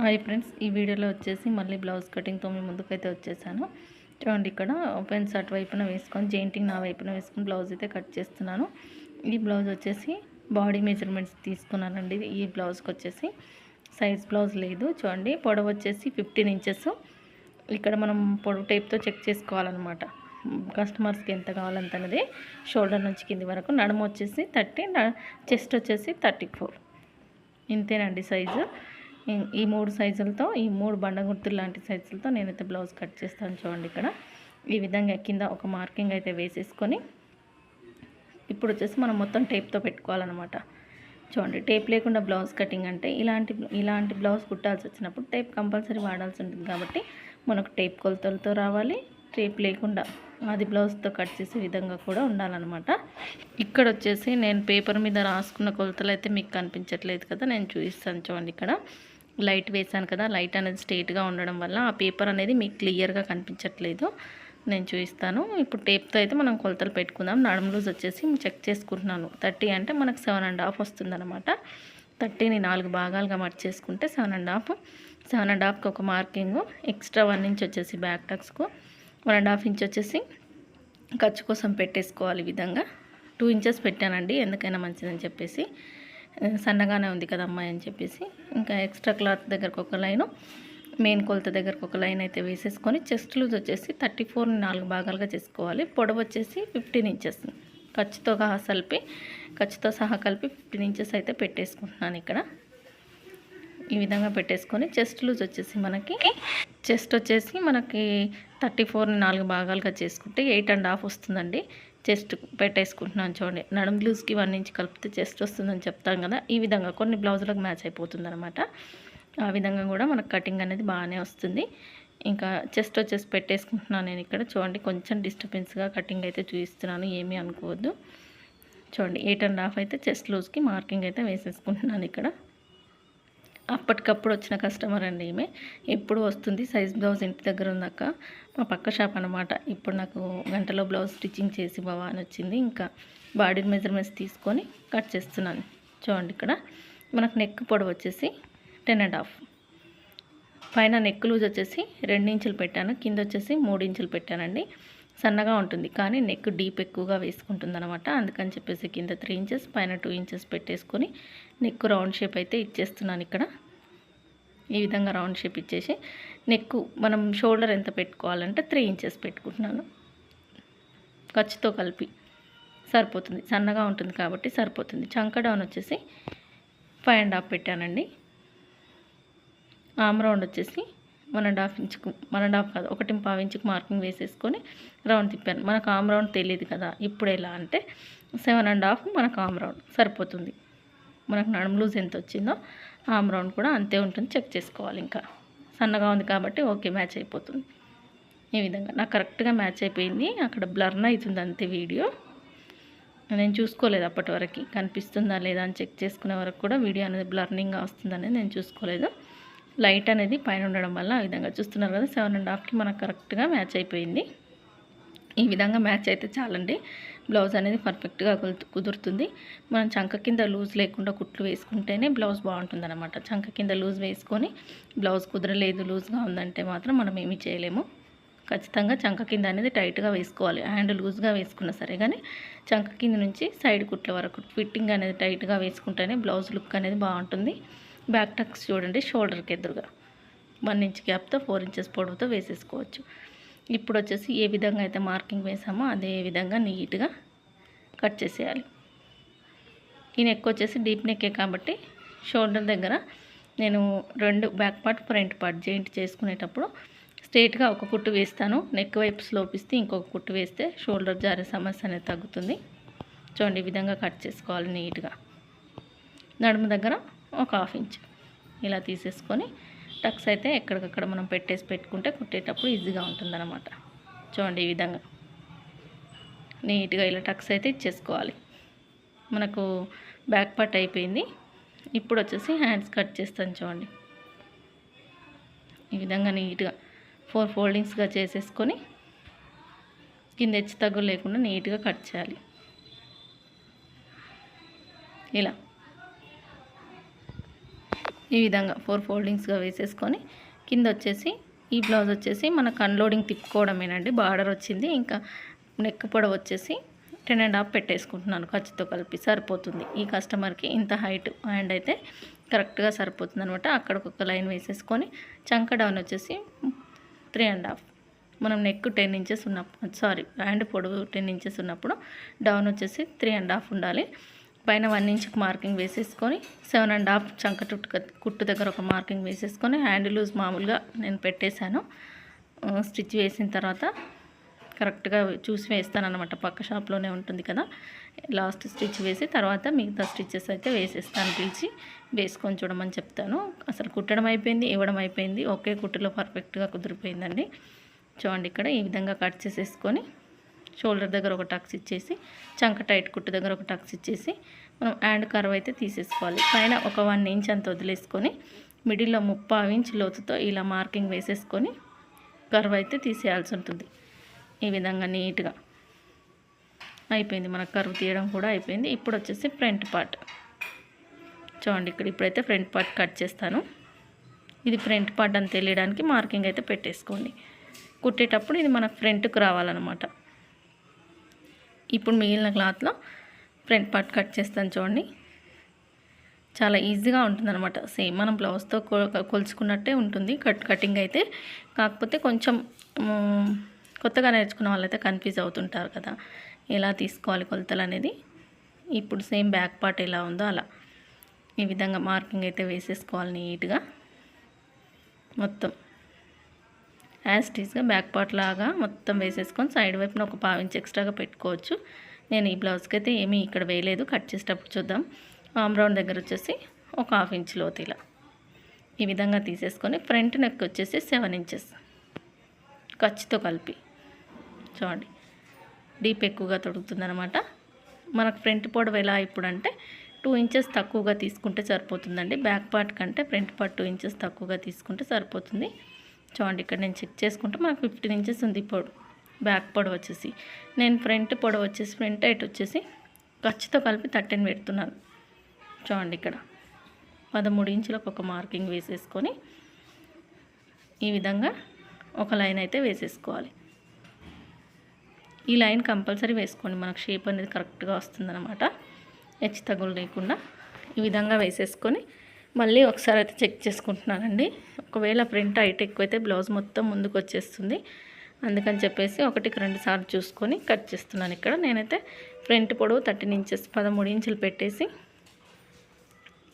Hi friends ఈ వీడియోలో వచ్చేసి మళ్ళీ బ్లౌజ్ కటింగ్తో మీ ముందుకైతే వచ్చేసాను. చూడండి ఇక్కడ పెన్స్ అటువైపున వేసుకొని జెయింటింగ్ నా వైపున వేసుకొని బ్లౌజ్ అయితే కట్ చేస్తున్నాను. ఈ బ్లౌజ్ వచ్చేసి బాడీ మెజర్మెంట్స్ తీసుకున్నానండి. ఈ బ్లౌజ్కి వచ్చేసి సైజ్ బ్లౌజ్ లేదు. చూడండి పొడవు వచ్చేసి ఫిఫ్టీన్ ఇంచెస్. ఇక్కడ మనం పొడవు టైప్తో చెక్ చేసుకోవాలన్నమాట. కస్టమర్స్కి ఎంత కావాలంత అనేది షోల్డర్ నుంచి కింది వరకు. నడుము వచ్చేసి థర్టీ చెస్ట్ వచ్చేసి థర్టీ ఫోర్. ఇంతేనండి సైజు. ఈ- మూడు సైజులతో ఈ మూడు బండ గుర్తులు లాంటి సైజులతో నేనైతే బ్లౌజ్ కట్ చేస్తాను చూడండి ఇక్కడ. ఈ విధంగా కింద ఒక మార్కింగ్ అయితే వేసేసుకొని ఇప్పుడు వచ్చేసి మనం మొత్తం టేప్తో పెట్టుకోవాలన్నమాట. చూడండి టేప్ లేకుండా బ్లౌజ్ కటింగ్ అంటే ఇలాంటి ఇలాంటి బ్లౌజ్ కుట్టాల్సి వచ్చినప్పుడు టేప్ కంపల్సరీ వాడాల్సి ఉంటుంది కాబట్టి మనకు టేప్ కొలతలతో రావాలి. టేప్ లేకుండా అది బ్లౌజ్తో కట్ చేసే విధంగా కూడా ఉండాలన్నమాట. ఇక్కడ వచ్చేసి నేను పేపర్ మీద రాసుకున్న కొలతలు అయితే మీకు కనిపించట్లేదు కదా నేను చూపిస్తాను చూడండి ఇక్కడ. లైట్ వేసాను కదా లైట్ అనేది స్ట్రేట్గా ఉండడం వల్ల ఆ పేపర్ అనేది మీకు క్లియర్గా కనిపించట్లేదు. నేను చూపిస్తాను ఇప్పుడు టేప్తో అయితే మనం కొలతలు పెట్టుకుందాం. నడుము లూజ్ వచ్చేసి చెక్ చేసుకుంటున్నాను. థర్టీ అంటే మనకు సెవెన్ అండ్ హాఫ్ వస్తుందన్నమాట. థర్టీని నాలుగు భాగాలుగా మర్చేసుకుంటే seven and half. Seven and హాఫ్కి ఒక మార్కింగ్. ఎక్స్ట్రా వన్ ఇంచ్ వచ్చేసి బ్యాక్ టక్స్కు. వన్ అండ్ హాఫ్ ఇంచ్ వచ్చేసి ఖర్చు కోసం పెట్టేసుకోవాలి ఈ విధంగా. టూ ఇంచెస్ పెట్టానండి. ఎందుకైనా మంచిదని చెప్పేసి. సన్నగానే ఉంది కదా అమ్మాయి అని చెప్పేసి. ఇంకా ఎక్స్ట్రా క్లాత్ దగ్గరకు ఒక లైను మెయిన్ కొలత దగ్గరకు ఒక లైన్ అయితే వేసేసుకొని చెస్ట్ లూజ్ వచ్చేసి థర్టీ ఫోర్ని నాలుగు భాగాలుగా చేసుకోవాలి. పొడవు వచ్చేసి ఫిఫ్టీన్ ఇంచెస్. ఖర్చుతో కలిపి ఖర్చుతో సహా కలిపి ఫిఫ్టీన్ ఇంచెస్ అయితే పెట్టేసుకుంటున్నాను ఇక్కడ. ఈ విధంగా పెట్టేసుకొని చెస్ట్ లూజ్ వచ్చేసి మనకి చెస్ట్ వచ్చేసి మనకి థర్టీ ఫోర్ని నాలుగు భాగాలుగా చేసుకుంటే ఎయిట్ అండ్ హాఫ్ వస్తుందండి. చెస్ట్ పెట్టేసుకుంటున్నాను చూడండి. నడుము లూజ్కి వన్ ఇంచ్ కలిపితే చెస్ట్ వస్తుందని చెప్తాం కదా ఈ విధంగా కొన్ని బ్లౌజులకు మ్యాచ్ అయిపోతుంది అనమాట ఆ విధంగా కూడా మనకు కటింగ్ అనేది బాగానే వస్తుంది. ఇంకా చెస్ట్ వచ్చేసి పెట్టేసుకుంటున్నాను నేను ఇక్కడ. చూడండి కొంచెం డిస్టర్బెన్స్గా కటింగ్ అయితే చూపిస్తున్నాను ఏమీ అనుకోవద్దు. చూడండి ఎయిట్ అండ్ హాఫ్ అయితే చెస్ట్ లూజ్కి మార్కింగ్ అయితే వేసేసుకుంటున్నాను ఇక్కడ. అప్పటికప్పుడు వచ్చిన కస్టమర్ అండి ఈమె. ఎప్పుడు వస్తుంది? సైజ్ బ్లౌజ్ ఇంటి దగ్గర ఉందాక మా పక్క షాప్ అనమాట ఇప్పుడు నాకు గంటలో బ్లౌజ్ స్టిచ్చింగ్ చేసి బావా అని వచ్చింది. ఇంకా బాడీ మెజర్మెంట్స్ తీసుకొని కట్ చేస్తున్నాను. చూడండి ఇక్కడ. మనకు నెక్ పొడవు వచ్చేసి టెన్ అండ్ హాఫ్ పైన నెక్ లూజ్ వచ్చేసి రెండు ఇంచులు పెట్టాను. కింద వచ్చేసి మూడు ఇంచులు పెట్టానండి. సన్నగా ఉంటుంది. కానీ నెక్ డీప్ ఎక్కువగా వేసుకుంటుంది అనమాట అందుకని చెప్పేసి కింద త్రీ ఇంచెస్ పైన టూ ఇంచెస్ పెట్టేసుకొని నెక్ రౌండ్ షేప్ అయితే ఇచ్చేస్తున్నాను ఇక్కడ. ఈ విధంగా రౌండ్ షేప్ ఇచ్చేసి నెక్ మనం షోల్డర్ ఎంత పెట్టుకోవాలంటే త్రీ ఇంచెస్ పెట్టుకుంటున్నాను. ఖర్చుతో కలిపి సరిపోతుంది. సన్నగా ఉంటుంది కాబట్టి సరిపోతుంది. చంక డౌన్ వచ్చేసి ఫైవ్ అండ్ హాఫ్ పెట్టానండి. ఆమ్ రౌండ్ వచ్చేసి వన్ అండ్ హాఫ్ ఇంచుకు వన్ అండ్ హాఫ్ కాదు ఒకటి పావు ఇంచుకు మార్కింగ్ వేసేసుకొని రౌండ్ తిప్పాను. మనకు ఆమ్ రౌండ్ తెలియదు కదా ఇప్పుడు ఎలా అంటే సెవెన్ అండ్ హాఫ్ మనకు ఆమ్ రౌండ్ సరిపోతుంది. మనకు నడుము లూజ్ ఎంత వచ్చిందో ఆమ్ రౌండ్ కూడా అంతే ఉంటుంది చెక్ చేసుకోవాలి ఇంకా. సన్నగా ఉంది కాబట్టి ఓకే మ్యాచ్ అయిపోతుంది. ఈ విధంగా నాకు కరెక్ట్గా మ్యాచ్ అయిపోయింది అక్కడ బ్లర్న్ అవుతుంది అంతే వీడియో. నేను చూసుకోలేదు అప్పటి వరకు కనిపిస్తుందా లేదా అని చెక్ చేసుకునే వరకు కూడా వీడియో అనేది బ్లర్నింగ్గా వస్తుందనేది నేను చూసుకోలేదు. లైట్ అనేది పైన ఉండడం వల్ల ఆ విధంగా చూస్తున్నారు కదా సెవెన్ అండ్ హాఫ్కి మనకు కరెక్ట్గా మ్యాచ్ అయిపోయింది. ఈ విధంగా మ్యాచ్ అయితే చాలండి. బ్లౌజ్ అనేది పర్ఫెక్ట్గా కుదురుతుంది. మనం చంక కింద లూజ్ లేకుండా కుట్లు వేసుకుంటేనే బ్లౌజ్ బాగుంటుంది అనమాట చంక కింద లూజ్ వేసుకొని బ్లౌజ్ కుదరలేదు లూజ్గా ఉందంటే మాత్రం మనం ఏమీ చేయలేము. ఖచ్చితంగా చంక కింద అనేది టైట్గా వేసుకోవాలి. హ్యాండ్ లూజ్గా వేసుకున్నా సరే కానీ చంక కింద నుంచి సైడ్ కుట్ల వరకు ఫిట్టింగ్ అనేది టైట్గా వేసుకుంటేనే బ్లౌజ్ లుక్ అనేది బాగుంటుంది. బ్యాక్ టక్స్ చూడండి షోల్డర్కి ఎదురుగా. వన్ ఇంచ్ గ్యాప్తో ఫోర్ ఇంచెస్ పొడవుతో వేసేసుకోవచ్చు. ఇప్పుడు వచ్చేసి ఏ విధంగా అయితే మార్కింగ్ వేసామో అదే విధంగా నీట్గా కట్ చేసేయాలి. ఈ నెక్ వచ్చేసి డీప్ నెక్కే కాబట్టి షోల్డర్ దగ్గర నేను రెండు back part front part joint చేసుకునేటప్పుడు స్ట్రేట్గా ఒక కుట్టు వేస్తాను. నెక్ వైపు స్లోపిస్తే ఇంకొక కుట్టు వేస్తే షోల్డర్ జారే సమస్య అనేది తగ్గుతుంది. చూడండి ఈ విధంగా కట్ చేసుకోవాలి నీట్గా నడుము దగ్గర ఒక హాఫ్ ఇంచ్. ఇలా తీసేసుకొని టక్స్ అయితే ఎక్కడికక్కడ మనం పెట్టేసి పెట్టుకుంటే కుట్టేటప్పుడు ఈజీగా ఉంటుందన్నమాట. చూడండి ఈ విధంగా. నీట్గా ఇలా టక్స్ అయితే ఇచ్చేసుకోవాలి. మనకు బ్యాక్ పార్ట్ అయిపోయింది. ఇప్పుడు వచ్చేసి హ్యాండ్స్ కట్ చేస్తాను చూడండి. ఈ విధంగా నీట్గా ఫోర్ ఫోల్డింగ్స్గా చేసేసుకొని కింద హెచ్చు తగ్గు లేకుండా నీట్గా కట్ చేయాలి. ఇలా. ఈ విధంగా ఫోర్ ఫోల్డింగ్స్గా వేసేసుకొని కింద వచ్చేసి ఈ బ్లౌజ్ వచ్చేసి మనకు అన్లోడింగ్ తిప్పుకోవడమేనండి. బార్డర్ వచ్చింది. ఇంకా నెక్ పొడవు వచ్చేసి టెన్ అండ్ హాఫ్ పెట్టేసుకుంటున్నాను. ఖర్చుతో కలిపి సరిపోతుంది. ఈ కస్టమర్కి ఇంత హైట్ హ్యాండ్ అయితే కరెక్ట్గా సరిపోతుంది అనమాట అక్కడికి ఒక లైన్ వేసేసుకొని చంక డౌన్ వచ్చేసి త్రీ అండ్ హాఫ్. మనం నెక్ టెన్ ఇంచెస్ ఉన్నప్పుడు సారీ హ్యాండ్ పొడవు టెన్ ఇంచెస్ ఉన్నప్పుడు డౌన్ వచ్చేసి త్రీ అండ్ హాఫ్ ఉండాలి. పైన వన్ ఇంచ్కి మార్కింగ్ వేసేసుకొని సెవెన్ అండ్ హాఫ్ చంక చుట్టు కుట్టు దగ్గర ఒక మార్కింగ్ వేసేసుకొని హ్యాండ్ లూజ్ మామూలుగా నేను పెట్టేశాను. స్టిచ్ వేసిన తర్వాత కరెక్ట్గా చూసి వేస్తాను అనమాట పక్క షాప్లోనే ఉంటుంది కదా. లాస్ట్ స్టిచ్ వేసి తర్వాత మిగతా స్టిచ్చెస్ అయితే వేసేస్తాను. పిలిచి వేసుకొని చూడమని చెప్తాను. అసలు కుట్టడం అయిపోయింది ఇవ్వడం అయిపోయింది. ఒకే కుట్టులో పర్ఫెక్ట్గా కుదిరిపోయిందండి. చూడండి ఇక్కడ ఈ విధంగా కట్ చేసేసుకొని షోల్డర్ దగ్గర ఒక టక్స్ ఇచ్చేసి చంక టైట్ కుట్టు దగ్గర ఒక టక్స్ ఇచ్చేసి మనం హ్యాండ్ కర్వ్ అయితే తీసేసుకోవాలి. పైన ఒక వన్ ఇంచ్ అంత వదిలేసుకొని మిడిల్లో ముప్పావు ఇంచ్ లోతుతో ఇలా మార్కింగ్ వేసేసుకొని కర్వ్ అయితే తీసేయాల్సి ఉంటుంది. ఈ విధంగా నీట్గా అయిపోయింది మనకు కరువు తీయడం కూడా అయిపోయింది. ఇప్పుడు వచ్చేసి ఫ్రంట్ పార్ట్. చూడండి ఇక్కడ ఇప్పుడైతే ఫ్రంట్ పార్ట్ కట్ చేస్తాను. ఇది ఫ్రంట్ పార్ట్ అని తెలియడానికి మార్కింగ్ అయితే పెట్టేసుకోండి. కుట్టేటప్పుడు ఇది మన ఫ్రంట్కి రావాలన్నమాట. ఇప్పుడు మిగిలిన క్లాత్లో ఫ్రంట్ పార్ట్ కట్ చేస్తాను చూడండి. చాలా ఈజీగా ఉంటుందన్నమాట. సేమ్ మనం బ్లౌజ్తో కొలుచుకున్నట్టే ఉంటుంది. కట్ కటింగ్ అయితే కాకపోతే కొంచెం కొత్తగా నేర్చుకున్న వాళ్ళైతే కన్ఫ్యూజ్ అవుతుంటారు కదా. ఎలా తీసుకోవాలి కొలతలు అనేది? ఇప్పుడు సేమ్ బ్యాక్ పార్ట్ ఎలా ఉందో అలా. ఈ విధంగా మార్కింగ్ అయితే వేసేసుకోవాలి నీట్గా. మొత్తం. యాజ్ టీస్గా బ్యాక్ పార్ట్ లాగా మొత్తం వేసేసుకొని సైడ్ వైపున ఒక పావు ఎక్స్ట్రాగా పెట్టుకోవచ్చు. నేను ఈ బ్లౌజ్కి అయితే ఏమీ ఇక్కడ వేయలేదు. కట్ చేసేటప్పుడు చూద్దాం. ఆమ్ రౌండ్ దగ్గర వచ్చేసి ఒక హాఫ్ ఇంచ్ లోతు ఇలా. ఈ విధంగా తీసేసుకొని ఫ్రంట్ నెక్ వచ్చేసి సెవెన్ ఇంచెస్ ఖర్చుతో కలిపి. చూడండి. డీప్ ఎక్కువగా తొడుగుతుందనమాట మనకు ఫ్రంట్ పొడవు ఎలా ఇప్పుడు అంటే టూ ఇంచెస్ తక్కువగా తీసుకుంటే సరిపోతుందండి. బ్యాక్ పార్ట్ కంటే ఫ్రంట్ పార్ట్ టూ ఇంచెస్ తక్కువగా తీసుకుంటే సరిపోతుంది. చూడండి ఇక్కడ నేను చెక్ చేసుకుంటే మనకు ఫిఫ్టీన్ ఇంచెస్ ఉంది పొడవు బ్యాక్ పొడవు వచ్చేసి. నేను ఫ్రంట్ పొడవు వచ్చేసి ఫ్రంట్ హైట్ వచ్చేసి ఖర్చుతో కలిపి థర్టీన్ పెడుతున్నాను. చూడండి ఇక్కడ పదమూడు ఇంచులకు ఒక మార్కింగ్ వేసేసుకొని ఈ విధంగా ఒక లైన్ అయితే వేసేసుకోవాలి. ఈ లైన్ కంపల్సరీ వేసుకోండి మనకు షేప్ అనేది కరెక్ట్గా వస్తుందన్నమాట. హెచ్చు తగులు లేకుండా ఈ విధంగా వేసేసుకొని మళ్ళీ ఒకసారి అయితే చెక్ చేసుకుంటున్నానండి. ఒకవేళ ప్రింట్ హైట్ ఎక్కువైతే బ్లౌజ్ మొత్తం ముందుకు వచ్చేస్తుంది. అందుకని చెప్పేసి ఒకటికి రెండు సార్లు చూసుకొని కట్ చేస్తున్నాను ఇక్కడ. నేనైతే ఫ్రంట్ పొడవు థర్టీన్ ఇంచెస్ పదమూడు ఇంచులు పెట్టేసి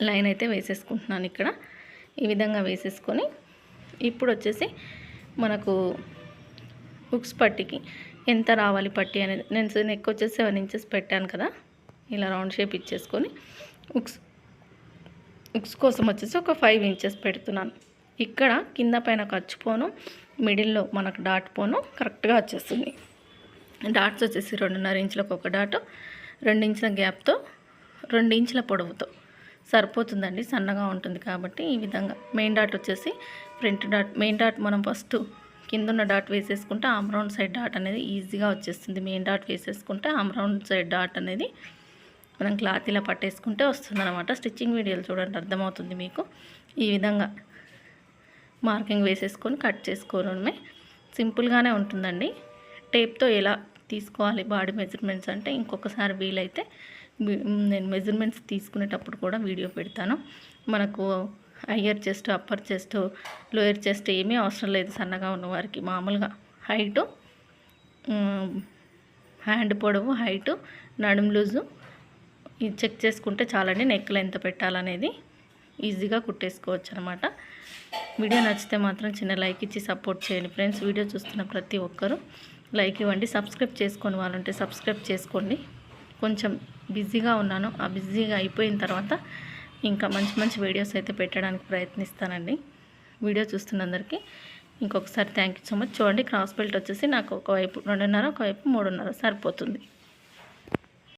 లైన్ అయితే వేసేసుకుంటున్నాను ఇక్కడ. ఈ విధంగా వేసేసుకొని ఇప్పుడు వచ్చేసి మనకు బుక్స్ పట్టికి ఎంత రావాలి పట్టి అనేది నేను నెక్ వచ్చేసి సెవెన్ ఇంచెస్ పెట్టాను కదా. ఇలా రౌండ్ షేప్ ఇచ్చేసుకొని హుక్స్ ఉక్స్ కోసం వచ్చేసి ఒక ఫైవ్ ఇంచెస్ పెడుతున్నాను. ఇక్కడ కింద పైన ఖర్చుపోను మిడిల్లో మనకు డాట్ పోను కరెక్ట్గా వచ్చేస్తుంది. డాట్స్ వచ్చేసి రెండున్నర ఇంచులకు ఒక డాట్ రెండు ఇంచుల గ్యాప్తో రెండు ఇంచుల పొడవుతో సరిపోతుందండి సన్నగా ఉంటుంది కాబట్టి ఈ విధంగా. మెయిన్ డాట్ వచ్చేసి ఫ్రంట్ డాట్ మెయిన్ డాట్ మనం ఫస్ట్ కింద ఉన్న డాట్ వేసేసుకుంటే ఆమ్రౌండ్ సైడ్ డాట్ అనేది ఈజీగా వచ్చేస్తుంది. మెయిన్ డాట్ వేసేసుకుంటే ఆమ్రౌండ్ సైడ్ డాట్ అనేది మనం క్లాత్ ఇలా పట్టేసుకుంటే వస్తుంది అనమాట స్టిచ్చింగ్ వీడియోలు చూడండి అర్థమవుతుంది మీకు. ఈ విధంగా మార్కింగ్ వేసేసుకొని కట్ చేసుకోవడమే సింపుల్గానే ఉంటుందండి. టేప్తో ఎలా తీసుకోవాలి బాడీ మెజర్మెంట్స్ అంటే ఇంకొకసారి వీలైతే నేను మెజర్మెంట్స్ తీసుకునేటప్పుడు కూడా వీడియో పెడతాను. మనకు higher chest upper chest lower chest ఏమీ అవసరం లేదు సన్నగా ఉన్న వారికి. మామూలుగా హైటు హ్యాండ్ పొడవు హైటు నడుం లూజు ఇది చెక్ చేసుకుంటే చాలండి నెక్లు ఎంత పెట్టాలనేది ఈజీగా కుట్టేసుకోవచ్చు అనమాట వీడియో నచ్చితే మాత్రం చిన్న లైక్ ఇచ్చి సపోర్ట్ చేయండి ఫ్రెండ్స్. వీడియో చూస్తున్న ప్రతి ఒక్కరూ లైక్ ఇవ్వండి. సబ్స్క్రైబ్ చేసుకొని వాళ్ళంటే సబ్స్క్రైబ్ చేసుకోండి. కొంచెం బిజీగా ఉన్నాను. ఆ బిజీగా అయిపోయిన తర్వాత ఇంకా మంచి మంచి వీడియోస్ అయితే పెట్టడానికి ప్రయత్నిస్తానండి. వీడియో చూస్తున్నందరికీ ఇంకొకసారి థ్యాంక్ యూ సో మచ్. చూడండి క్రాస్ బెల్ట్ వచ్చేసి నాకు ఒకవైపు రెండున్నర ఒకవైపు మూడున్నర సరిపోతుంది.